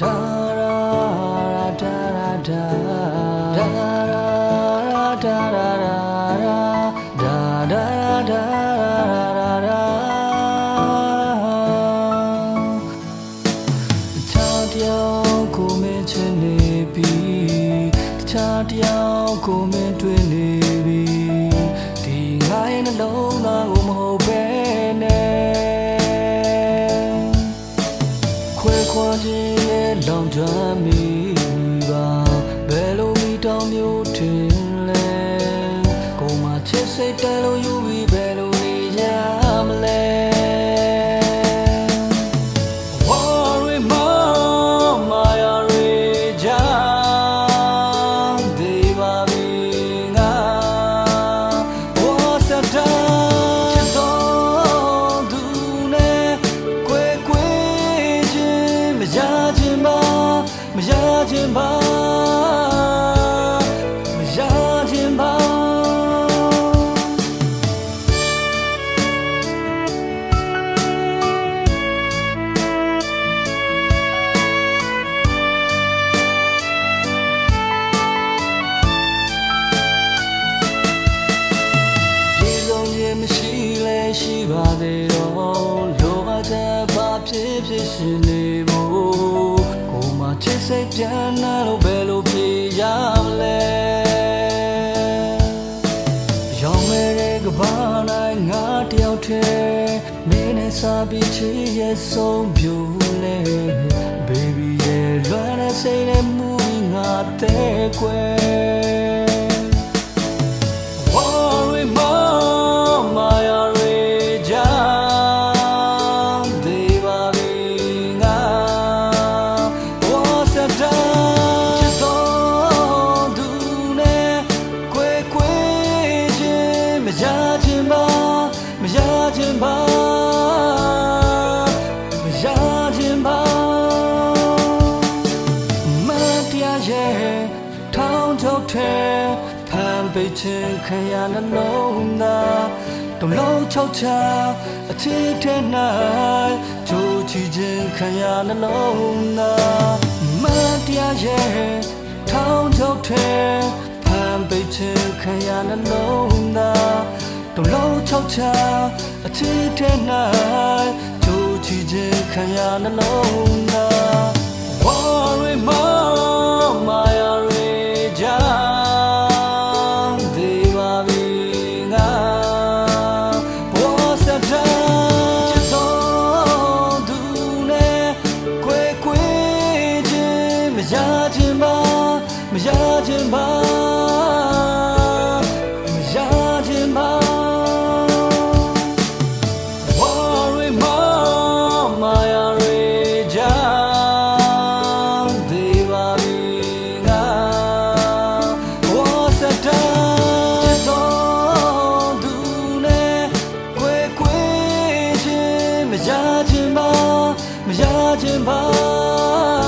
ဒါရာဒါရာဒါဒါရာဒါရာဒါရာဒါဒါဒါရာရာတခြားတယောက်ကိုမင်းချင်နေပြီတခြားတယောက်ကိုမင်းတွေ့နေ ခွဲခွာခြင်းရဲ့လောင်ကျွမ်းမိပါဘယ်လိုမိတောင်မျိုးထင်လဲကိုယ်မချစ်စိတ်တ ရခြင်းပါမရခြင်းပါမရခြင်းပါမရှိလဲရှိပါသေးတော့လိုအပ်တဲ့ဘာဖြစ်ဖြစ်ရှင်နေ စ်စိတ်ပြန်လာလို့ဘယ်လိုပြေရမလဲရောင်းမဲ့တဲ့ကဘာနိုင်ငါတယောက်တည်းမင်းနဲ့စားပြီးချစ်ရဲ့ဆုံးပြူလဲ baby ရဲ့လွမ်းတဲ့စိတ်နဲ့မူငါတဲ့ကွယ် jin ma ya jin ba ma ya jin ba ma ya jin ba မတရားရဲ့ထောင်းချုပ်တဲ့ဖန်ပိတ်ခြင်းခရနှလုံးသားတလုံးချောက်ချအချစ်တဲ့နိုင်ချိုးချခြင်းခရနှလုံးသားမတရားရဲ့ထောင်းချုပ်တဲ့ဖန်ပိတ်ခြင်းခရနှလုံးသား တလုံးချောက်ချအချစ်တဲ့နိုင်ချိုးချခြင်းခရနှလုံး မရခြင်းပါမရခြင်းပါ